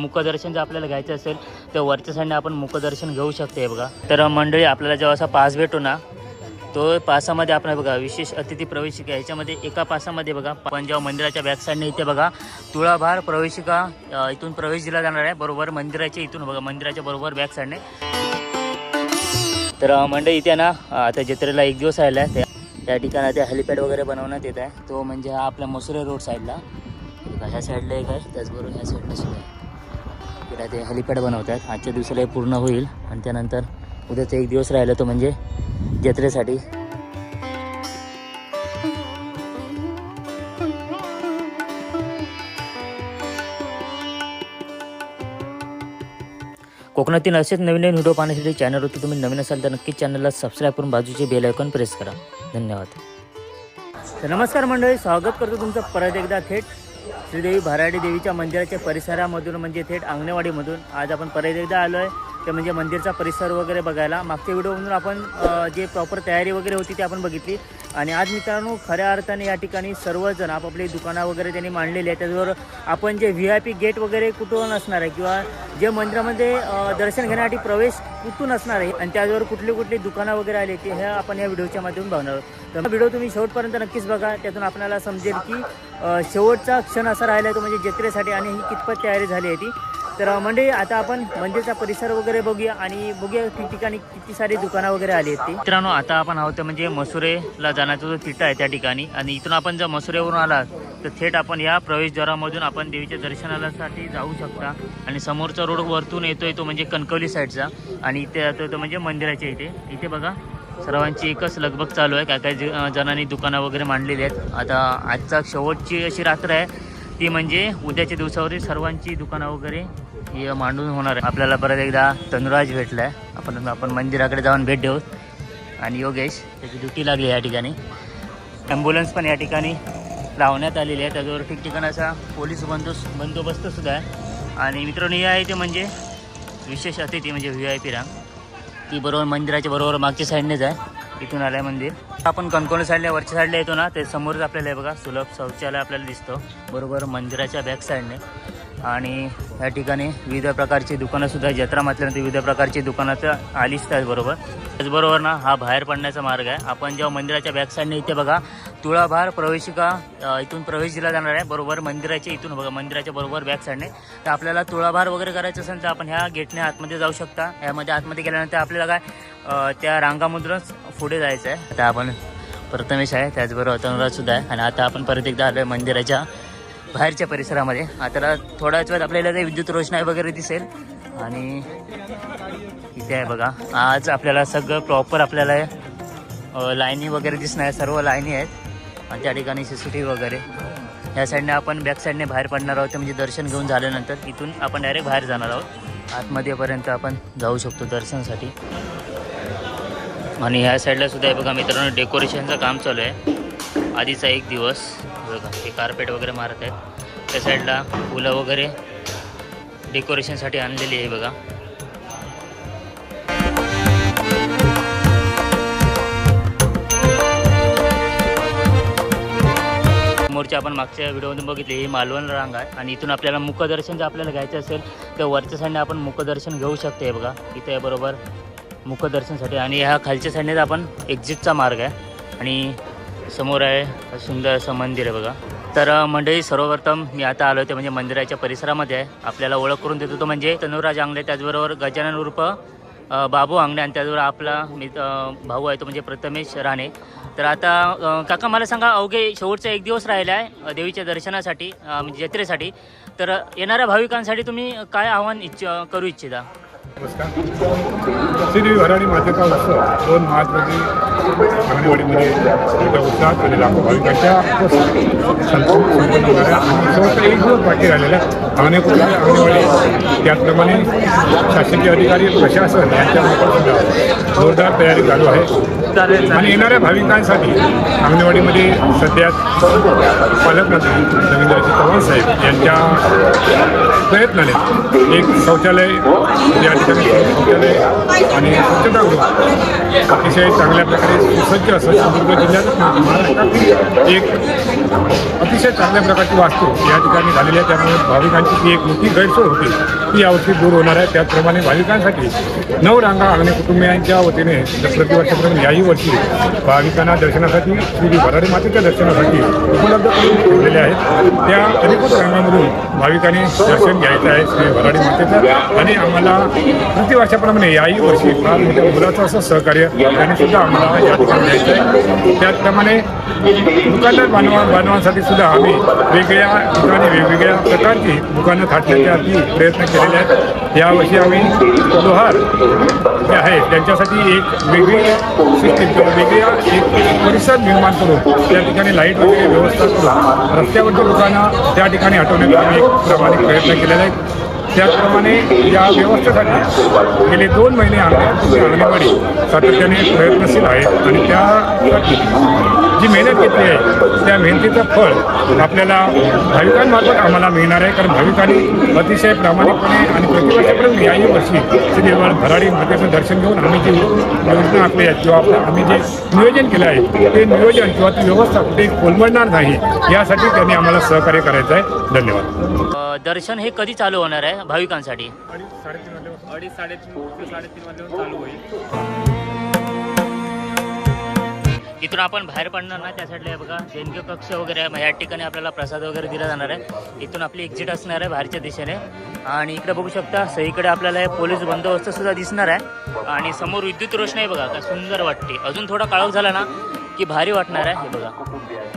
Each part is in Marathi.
मुखदर्शन जर आपल्याला घ्यायचं असेल तर वरच्या साईडने आपण मुखदर्शन घेऊ शकते बघा. तर मंडळी आपल्याला जेव्हा असा पास भेटतो ना तो पासामध्ये आपण बघा विशेष अतिथी प्रवेशिका ह्याच्यामध्ये एका पासामध्ये बघा आपण जेव्हा मंदिराच्या बॅक साईडने इथे बघा तुळाभार प्रवेशिका इथून प्रवेश दिला जाणार आहे. बरोबर मंदिराच्या इथून बघा मंदिराच्या बरोबर बॅक साईडने तर मंडळी इथे ना आता जत्रेला एक दिवस राहिला आहे. त्या त्या ठिकाणी ते हेलिपॅड वगैरे बनवण्यात येत आहे. तो म्हणजे हा आपल्या मसुरे रोड साईडला ह्या साईडला एक आहे. त्याचबरोबर ह्या साईडला सुद्धा इकडे ते हेलिपॅड बनवत आहेत आजच्या दिवसाला हे पूर्ण होईल. आणि त्यानंतर उद्याचा एक दिवस राहिला तो म्हणजे जत्रेसाठी. कोकणातील असेच नवीन नवीन व्हिडिओ पाहण्यासाठी चॅनलवरती तुम्ही नवीन असाल तर नक्कीच चॅनलला सबस्क्राईब करून बाजूचे बेल आयकॉन प्रेस करा. धन्यवाद. नमस्कार मंडळी स्वागत करतो तुमचं परत एकदा थेट. श्रीदेवी भराडी देवीच्या मंदिराच्या परिसरामधून म्हणजे थेट अंगणेवाडीमधून आज आपण परत एकदा आलो आहे ते म्हणजे मंदिरचा परिसर वगैरे बघायला. मागच्या व्हिडिओमधून आपण जे प्रॉपर तयारी वगैरे होती ती आपण बघितली. आणि आज मित्रांनो खऱ्या अर्थाने या ठिकाणी सर्वजण आपापली दुकानं वगैरे त्यांनी मांडलेली आहे त्याचबरोबर आपण जे व्ही आय पी गेट वगैरे कुठून असणार आहे किंवा जे मंदिरामध्ये दर्शन घेण्यासाठी प्रवेश कुठून असणार आहे आणि त्याचबरोबर कुठली कुठली दुकानं वगैरे आली ती ह्या आपण या व्हिडिओच्या माध्यमातून बघणार आहोत. तर व्हिडिओ तुम्ही शेवटपर्यंत नक्कीच बघा. त्यातून आपल्याला समजेल की शेवटचा क्षण असा राहिला आहे तो म्हणजे जत्रेसाठी आणि ही कितपत तयारी झाली आहे ती. तर म्हणजे आता आपण मंदिरचा परिसर वगैरे बघूया आणि बघूया ठिकठिकाणी किती सारी दुकानं वगैरे आली आहेत मित्रांनो आता आपण आहोत म्हणजे मसुरेला जाण्याचा जो तिटा आहे त्या ठिकाणी आणि इथून आपण जर मसुरेवरून आला तर थेट आपण या प्रवेशद्वारामधून आपण देवीच्या दर्शनासाठी जाऊ शकता. आणि समोरचा रोड वरतून येतोय तो म्हणजे कणकवली साईडचा आणि इथे जातोय तो म्हणजे मंदिराच्या इथे. इथे बघा सर्वांची एकच लगबग चालू आहे. काय काय ज- जणांनी दुकानं वगैरे मांडलेली आहेत. आता आजचा शेवटची अशी रात्र आहे. ती म्हणजे उद्याच्या दिवसावरील सर्वांची दुकानं वगैरे ही मांडून होणार आहे. आपल्याला परत एकदा तनुराज भेटला आहे आपण आपण मंदिराकडे जाऊन भेट देऊ. आणि योगेश त्याची ड्युटी लागली आहे या ठिकाणी. ॲम्ब्युलन्स पण या ठिकाणी लावण्यात आलेली आहे. त्याच्यावर ठिकठिकाणाचा पोलीस बंदोबस्त बंदोबस्तसुद्धा आहे. आणि मित्रांनो हे आहे ते म्हणजे विशेष अतिथी म्हणजे व्ही आय पी रांग ती बरोबर मंदिराच्या बरोबर मागच्या साईडनेच आहे. इथून आलं आहे मंदिर. आपण कणकोण साईडला वरच्या साईडला येतो ना ते समोरच आपल्याला हे बघा सुलभ शौचालय आपल्याला दिसतो. बरोबर मंदिराच्या बॅक साईडने आणि या ठिकाणी विविध प्रकारची दुकानंसुद्धा जत्रा म्हटल्यानंतर विविध प्रकारची दुकानं तर आलीच त्याचबरोबर त्याचबरोबर ना हा बाहेर पडण्याचा मार्ग आहे. आपण जेव्हा मंदिराच्या बॅक साईडने इथे बघा तुळाभार प्रवेशिका इथून प्रवेश दिला जाणार आहे. बरोबर मंदिराच्या इथून बघा मंदिराच्या बरोबर बॅक साईडने तर आपल्याला तुळाभार वगैरे करायचं असेल तर आपण ह्या गेटने आतमध्ये जाऊ शकता. यामध्ये आतमध्ये गेल्यानंतर आपल्याला काय त्या रांगामधूनच पुढे जायचं आहे आता आपण प्रथमेश आहे त्याचबरोबर तनुराजसुद्धा आहे. आणि आता आपण परत एकदा आलो आहे मंदिराच्या बाहेरच्या परिसरामध्ये. आता थोड्याच वेळात आपल्याला ते विद्युत रोषणाई वगैरे दिसेल. आणि इथे आहे बघा आज आपल्याला सगळं प्रॉपर आपल्याला लाईनी वगैरे दिसणार आहे. सर्व लाईनी आहेत. आणि त्या ठिकाणी सी सी टी व्ही वगैरे. या साईडने आपण बॅक साईडने बाहेर पडणार आहोत ते म्हणजे दर्शन घेऊन झाल्यानंतर इथून आपण डायरेक्ट बाहेर जाणार आहोत. आतमध्येपर्यंत आपण जाऊ शकतो दर्शनासाठी. आणि ह्या साईडला सुद्धा आहे बघा मित्रांनो डेकोरेशनचं काम चालू आहे. आधीचा एक दिवस. बघा हे कार्पेट वगैरे मारत आहेत. त्या साईडला फुलं वगैरे डेकोरेशनसाठी आणलेली आहे बघा. समोरच्या आपण मागच्या व्हिडिओमध्ये बघितले ही मालवण रांग आहे. आणि इथून आपल्याला मुखदर्शन जर आपल्याला घ्यायचं असेल तर वरच्या साईडने आपण मुखदर्शन घेऊ शकतो हे बघा. इथे बरोबर मुखदर्शनसाठी. आणि ह्या खालच्या साईडनेच आपण एक्झिटचा मार्ग आहे. आणि समोर आहे सुंदर असं मंदिर आहे बघा. तर मंडळी सर्वप्रथम मी आता आलो ते म्हणजे मंदिराच्या परिसरामध्ये आहे. आपल्याला ओळख करून देतो तो म्हणजे तनुराज आंगले त्याचबरोबर गजानन उर्फ बाबू आंगडे आणि त्याचबरोबर आपला मी भाऊ आहे तो म्हणजे प्रथमेश राणे. तर आता काका मला सांगा अवघे शेवटचा एक दिवस राहिला आहे देवीच्या दर्शनासाठी म्हणजे जत्रेसाठी. तर येणाऱ्या भाविकांसाठी तुम्ही काय आव्हान इच्छ करू इच्छिता? नमस्कार. श्रीदेवी भराडी मातेचा उत्सव दोन मार्चमध्ये अंगणवाडीमध्ये मोठ्या उत्साहात आणि लाखो भाविकांच्या संपूर्ण संपन्न होणाऱ्या आणि एक दिवस बाकी राहिलेल्या अनेक अंगणवाडी. त्याचप्रमाणे शासकीय अधिकारी प्रशासन यांच्या जोरदार तयारी चालू आहे. आणि येणाऱ्या भाविकांसाठी अंगणवाडीमध्ये सध्या पालकमंत्री रवींद्रजी चव्हाण साहेब यांच्या प्रयत्न आले एक शौचालय या ठिकाणी शौचालय आणि स्वच्छतागृह अतिशय चांगल्या प्रकारे सुसज्ज असं सिंधुदुर्ग जिल्ह्यात म्हणजे महाराष्ट्रात एक अतिशय चांगल्या प्रकारची वास्तू या ठिकाणी झालेली आहे. त्यामुळे भाविकांची जी एक मोठी गैरसोय होती. ती यावर्षी दूर होणार आहे. त्याचप्रमाणे भाविकांसाठी नऊ रांगा आणि कुटुंबियांच्या वतीने म्हणजे प्रतिवर्षाप्रमाणे याही वर्षी भाविकांना दर्शनासाठी श्री भरारी मातेच्या दर्शनासाठी उपलब्ध करून ठेवलेले आहेत. त्या अधिकृत रांगामधून भाविकांनी दर्शन यायचं आहे श्री वराडी मातेचं. आणि आम्हाला प्रतिवर्षाप्रमाणे याही वर्षी फार मोठ्या मुलाचं असं सहकार्य त्याने सुद्धा आम्हाला या ठिकाणी द्यायचं आहे. त्याचप्रमाणे दुकानदार बांधवा बांधवांसाठी सुद्धा आम्ही वेगळ्या ठिकाणी वेगवेगळ्या प्रकारची दुकानं थाटण्याच्या अगदी प्रयत्न केलेले आहेत. यावर्षी आम्ही लोहार जे आहे त्यांच्यासाठी एक वेगळी सिस्टीम किंवा वेगळ्या एक परिसर निर्माण करून त्या ठिकाणी लाइट वगैरे व्यवस्था करून रस्त्यावरच्या लोकांना त्या ठिकाणी हटवण्याचा आम्ही एक प्रामाणिक प्रयत्न केलेला आहे त्याचप्रमाणे या व्यवस्थेसाठी गेले दोन महिने आमच्या अंगणवाडी सातत्याने प्रयत्नशील आहेत आणि त्यासाठी जी मेहनत घेतली आहे त्या मेहनतीचं फळ आपल्याला भाविकांमार्फत आम्हाला मिळणार आहे. कारण भाविकांनी अतिशय प्रामाणिकपणे आणि प्रतिवर्षापर्यंत याही वर्षी श्री भराडी मातेचं दर्शन घेऊन आम्ही जी योजना आखली आहे किंवा आपलं आम्ही जे नियोजन केलं आहे ते नियोजन किंवा ती व्यवस्था कुठे कोलमडणार नाही यासाठी त्यांनी आम्हाला सहकार्य करायचं आहे. धन्यवाद. दर्शन हे कधी चालू होणार आहे? भाविकांसाठी. अडीच साडेतीन अडीच साडेतीन ते साडेतीन वाजल्यावर चालू होईल. इथून आपण बाहेर पडणार ना त्या साईडला हे बघा. देणगी कक्ष वगैरे आहे. या ठिकाणी आपल्याला प्रसाद वगैरे दिला जाणार आहे. इथून आपली एक्झिट असणार आहे बाहेरच्या दिशेने. आणि इकडे बघू शकता सगळीकडे आपल्याला पोलीस बंदोबस्त सुद्धा दिसणार आहे. आणि समोर विद्युत रोषणाई बघा काय सुंदर वाटते. अजून थोडा काळोख झाला ना की भारी वाटणार आहे हे बघा.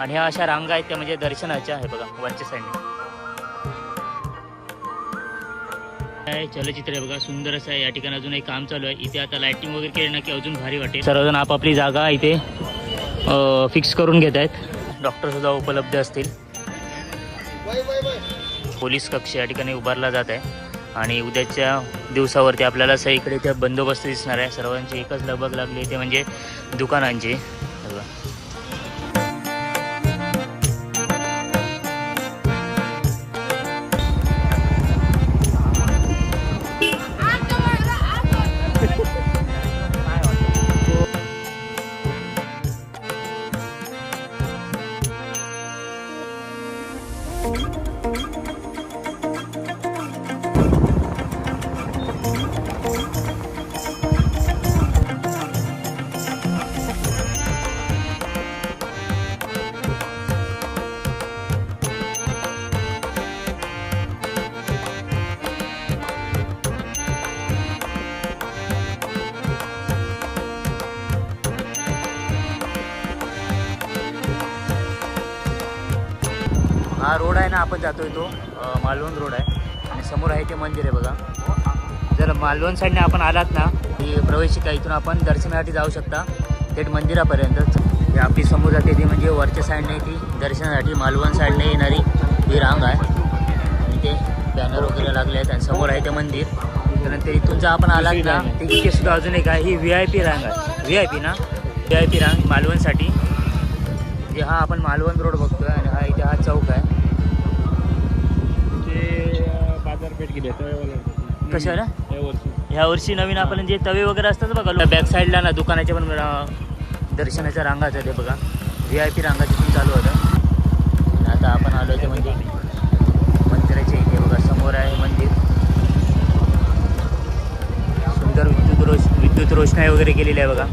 आणि ह्या अशा रांगा आहेत त्या म्हणजे दर्शनाच्या हे बघा वरच्या साईडने काय चलचित्र आहे बघा सुंदर असं आहे. या ठिकाणी अजून एक काम चालू आहे. इथे आता लाईटिंग वगैरे केली ना की अजून भारी वाटेल. सर्वजण आपापली जागा इथे फिक्स करून घेत आहेत. डॉक्टर सुद्धा उपलब्ध असतील. पोलीस कक्ष या ठिकाणी उभारला जात आहे. आणि उद्याच्या दिवसावरती आपल्याला सगळीकडे इथे बंदोबस्त दिसणार आहे. सर्वांची एकच लगबग लागली ते म्हणजे दुकानांची. रोड आहे ना आपण जातोय तो मालवण रोड आहे. आणि समोर आहे ते मंदिर आहे बघा. जर मालवण साईडने आपण आलात ना की प्रवेशिका इथून आपण दर्शनासाठी जाऊ शकता. थेट मंदिरापर्यंतच. हे आपली समोर जाते ती म्हणजे वरच्या साईडने ती दर्शनासाठी मालवण साईडने येणारी ही रांग आहे. इथे ते बॅनर वगैरे लागले आहेत. आणि समोर आहे ते मंदिर. त्यानंतर इथून जर आपण आलात ना इथे सुद्धा अजून एक आहे ही व्ही आय पी रांग आहे. व्ही आय पी ना? व्ही आय पी रांग मालवणसाठी. जे हा आपण मालवण रोड बघतोय. आणि हा इथे हा चौक आहे कशाला? ह्या वर्षी नवीन आपण जे तवे वगैरे असतात बघा बॅक साईडला ना दुकानाच्या पण दर्शनाच्या रांगाचं ते बघा. व्ही आय पी रांगा तिथून चालू होतं आणि आता आपण आलो ते म्हणजे मंदिराच्या इथे बघा समोर आहे मंदिर. सुंदर विद्युत रोष विद्युत रोषणाई वगैरे केलेली आहे बघा.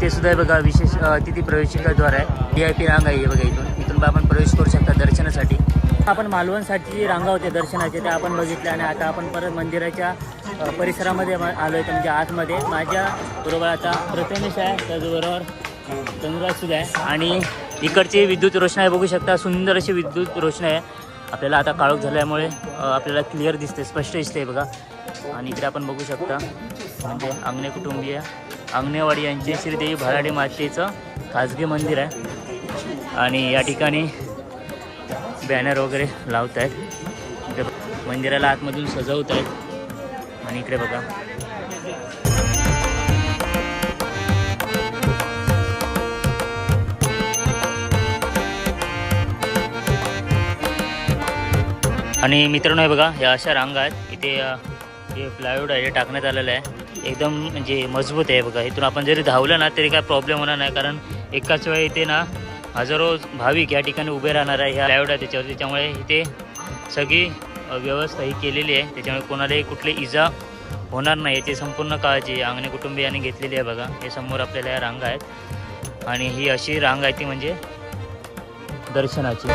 ते सुद्धा आहे बघा विशेष तिथे प्रवेशिकाद्वार आहे. व्ही आय पी रांग आहे बघा इथून. इथून आपण प्रवेश करू शकता दर्शनासाठी. आपण मालवणसाठी जी रांगा होत्या दर्शनाच्या त्या आपण बघितल्या आणि आता आपण परत मंदिराच्या परिसरामध्ये आलो आहे म्हणजे आतमध्ये. माझ्या बरोबर आता प्रथमेश आहे त्याचबरोबर तनुराज आहे. आणि इकडची विद्युत रोषणाई बघू शकता सुंदर अशी विद्युत रोषणाई आहे. आपल्याला आता काळोख झाल्यामुळे आपल्याला क्लिअर दिसते स्पष्ट दिसते बघा. आणि इकडे आपण बघू शकता म्हणजे अंगणे कुटुंबीय अंगणेवाडी यांचे श्रीदेवी भराडी मातेचं खाजगी मंदिर आहे. आणि या ठिकाणी बॅनर वगैरे लावत आहेत इकडे मंदिराला आतमधून सजवत आहेत आणि इकडे बघा. आणि मित्रांनो हे बघा या अशा रांगा आहेत. इथे जे प्लायवूड आहे हे टाकण्यात आलेलं आहे. एकदम म्हणजे मजबूत आहे बघा. इथून आपण जरी धावलं ना तरी काय प्रॉब्लेम होणार नाही. कारण एकाच वेळी इथे ना हजारो भाविक या ठिकाणी उभे राहणार आहे ह्या प्लायवूड त्याच्यावर. त्याच्यामुळे इथे सगळी व्यवस्था ही केलेली आहे. त्याच्यामुळे कोणालाही कुठली इजा होणार नाही याची संपूर्ण काळजी अंगणे कुटुंबियांनी घेतलेली आहे बघा. हे समोर आपल्याला या रांगा आहेत. आणि ही अशी रांग आहे ती म्हणजे दर्शनाची.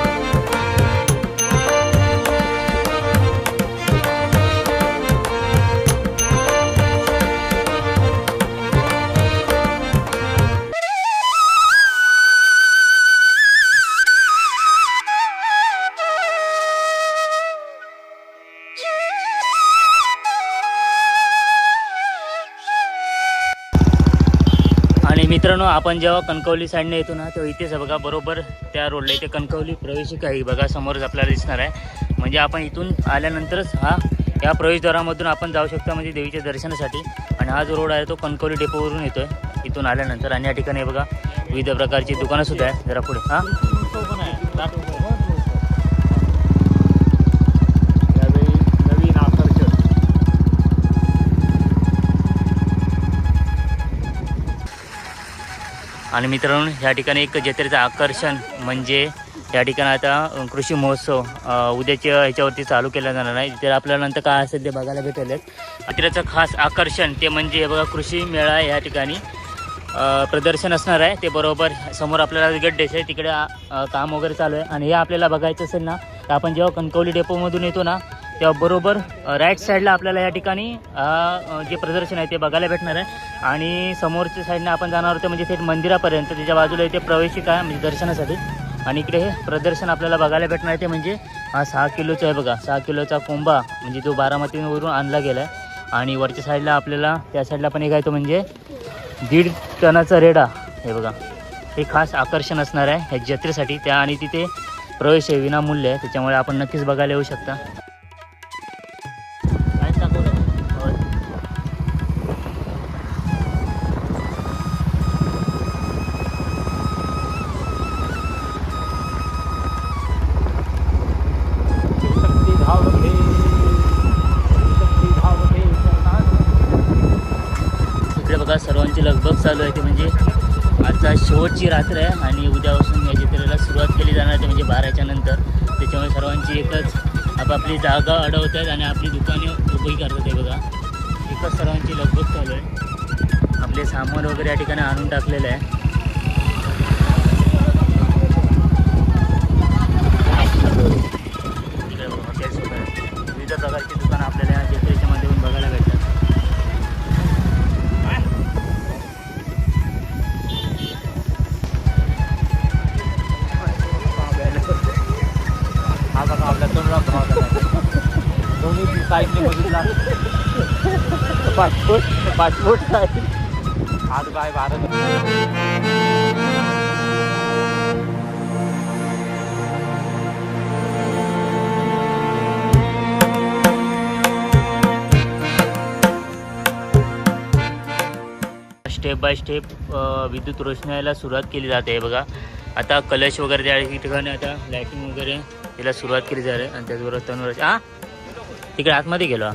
मित्रांनो आपण जेव्हा कणकवली साईडने येतो ना तेव्हा इथेच बघा बरोबर त्या रोडला इथे कणकवली प्रवेशिका आहे बघा समोरच आपल्याला दिसणार आहे. म्हणजे आपण इथून आल्यानंतरच हा या प्रवेशद्वारामधून आपण जाऊ शकतो म्हणजे देवीच्या दर्शनासाठी. आणि हा जो रोड आहे तो कणकवली डेपोवरून येतो आहे इथून आल्यानंतर. आणि या ठिकाणी बघा विविध प्रकारची दुकानंसुद्धा आहे जरा पुढे हां? आणि मित्रांनो ह्या ठिकाणी एक जत्रेचं आकर्षण म्हणजे या ठिकाणी आता कृषी महोत्सव उद्याच्या ह्याच्यावरती चालू केला जाणार आहे. तिथे आपल्याला नंतर काय असेल ते बघायला भेटेल. जत्रेचं खास आकर्षण ते म्हणजे हे बघा कृषी मेळा या ठिकाणी. प्रदर्शन असणार आहे. ते बरोबर समोर आपल्याला गड्डेच आहे तिकडे काम वगैरे चालू आहे. आणि हे आपल्याला बघायचं असेल ना तर आपण जेव्हा कणकवली डेपोमधून येतो ना तेव्हा बरोबर राईट साईडला आपल्याला या ठिकाणी जे प्रदर्शन आहे ते बघायला भेटणार आहे. आणि समोरच्या साईडने आपण जाणार होतो म्हणजे थेट मंदिरापर्यंत. त्याच्या बाजूला इथे प्रवेशिका आहे म्हणजे दर्शनासाठी. आणि इकडे हे प्रदर्शन आपल्याला बघायला भेटणार आहे ते म्हणजे हा सहा किलोचा आहे बघा. सहा किलोचा कोंबा म्हणजे जो बारामतीवरून आणला गेला आहे आणि वरच्या साईडला आपल्याला त्या साईडला पण एक आहे तो म्हणजे दीड टनाचा रेडा. हे बघा. हे खास आकर्षण असणार आहे ह्या जत्रेसाठी. त्या आणि तिथे प्रवेश आहे विनामूल्य आहे त्याच्यामुळे आपण नक्कीच बघायला येऊ शकता. लगबग चालू आहे ते म्हणजे आजचा शेवटची रात्र आहे आणि उद्यापासून या जत्रेला सुरुवात केली जाणार आहे म्हणजे बाराच्या नंतर. त्याच्यामुळे सर्वांची एकच आपापली जागा अडवत आहेत आणि आपली दुकाने उभी करतात आहे बघा. एकच सर्वांची लगबग चालू आहे. आपले सामान वगैरे या ठिकाणी आणून टाकलेलं आहे. विविध प्रकारची दुकानं आपल्याला साईडने बघितला. Passport passport side. आज bye Bharat step by step विद्युत रोषणाला सुरुवात केली जाते आहे बघा. आता कलश वगैरे त्या ठिकाणी आता लायटिंग वगैरे त्याला सुरुवात केली जाते. आणि त्याचबरोबर तनुराज हां तिकडे आतमध्ये गेलो.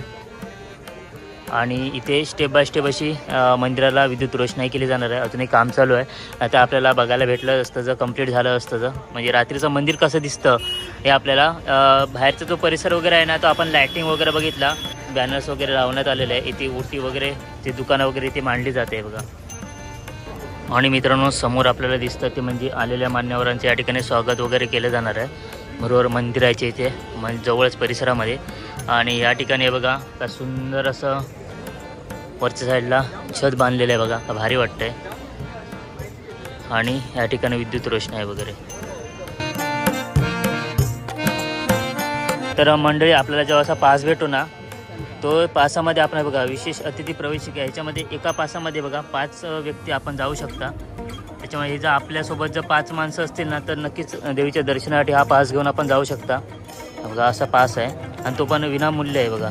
आणि इथे स्टेप बाय स्टेप अशी मंदिराला विद्युत रोषणाई केली जाणार आहे. अजूनही काम चालू आहे. आता आपल्याला बघायला भेटलं असतं जर कंप्लीट झालं असतं जर. म्हणजे रात्रीचं मंदिर कसं दिसतं हे आपल्याला बाहेरचा जो परिसर वगैरे आहे ना तो आपण लायटिंग वगैरे बघितला. बॅनर्स वगैरे लावण्यात आलेले आहे. इथे ओटी वगैरे ते दुकानं वगैरे इथे मांडली जाते बघा. आणि मित्रांनो समोर आपल्याला दिसतं ते म्हणजे आलेल्या मान्यवरांचे या ठिकाणी स्वागत वगैरे केलं जाणार आहे. बरोबर आहे इथे मन जवळच परिसरामध्ये. आणि या ठिकाणी बघा का सुंदर असं वरच्या साईडला छत बांधलेलं आहे बघा का भारी वाटतंय. आणि या ठिकाणी विद्युत रोषण आहे वगैरे. तर मंडळी आपल्याला जेव्हा असा पास भेटतो ना तो पासामध्ये आपण बघा विशेष अतिथी प्रवेशिका ह्याच्यामध्ये एका पासामध्ये बघा पाच व्यक्ती आपण जाऊ शकता. त्याच्यामुळे हे जर आपल्यासोबत जर पाच माणसं असतील ना तर नक्कीच देवीच्या दर्शनासाठी हा पास घेऊन आपण जाऊ शकता. बघा असा पास आहे. आणि तो पण विनामूल्य आहे बघा.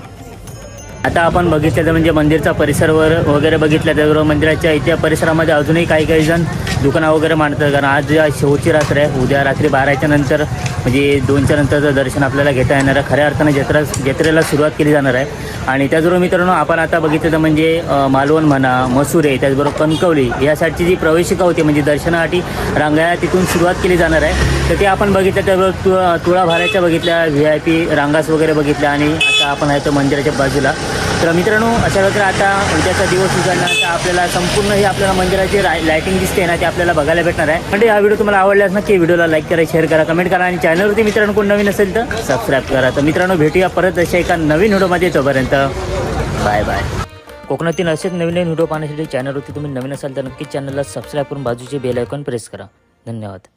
आता आपण बघितलं तर म्हणजे मंदिरचा परिसर वगैरे बघितलं तर मंदिराच्या इथे परिसरामध्ये अजूनही काही काही जण दुकानं वगैरे मांडतात. कारण आज शेवटची रात्र आहे. उद्या रात्री बाराच्या नंतर म्हणजे दोनच्या नंतरचं दर्शन आपल्याला घेता येणार आहे खऱ्या अर्थानं जत्रा जत्रेला सुरुवात केली जाणार आहे. आणि त्याचबरोबर मित्रांनो आपण आता बघितलं तर म्हणजे मालवण म्हणा मसुरे त्याचबरोबर कणकवली यासाठी जी प्रवेशिका होती म्हणजे दर्शनासाठी रांगाया तिथून सुरुवात केली जाणार आहे. तर ते आपण बघितलं त्याबरोबर तु तुळा भाऱ्याच्या बघितल्या व्ही आय पी रांगास वगैरे बघितल्या आणि आता आपण आहे तो मंदिराच्या बाजूला. तर मित्रांनो अशा प्रकारे आता उद्याचा दिवस उजाडल्यानंतर आपल्याला संपूर्ण ही आपल्याला मंदिराची लायटिंग दिसते ना ते आपल्याला बघायला भेटणार आहे. म्हणजे हा व्हिडिओ तुम्हाला आवडल्यास नक्की व्हिडिओला लाईक करा शेअर करा कमेंट करा आणि चॅनलवरती मित्रांनो कोण नवीन असेल तर सबस्क्राईब करा. तर मित्रांनो भेटूया परत अशा एका नवीन व्हिडिओमध्ये तोपर्यंत बाय बाय कोकणातील असेच नवीन नवीन व्हिडिओ पाहण्यासाठी चॅनलवरती तुम्ही नवीन असाल तर नक्कीच चॅनलला सबस्क्राईब करून बाजूचे बेल आयकॉन प्रेस करा. धन्यवाद.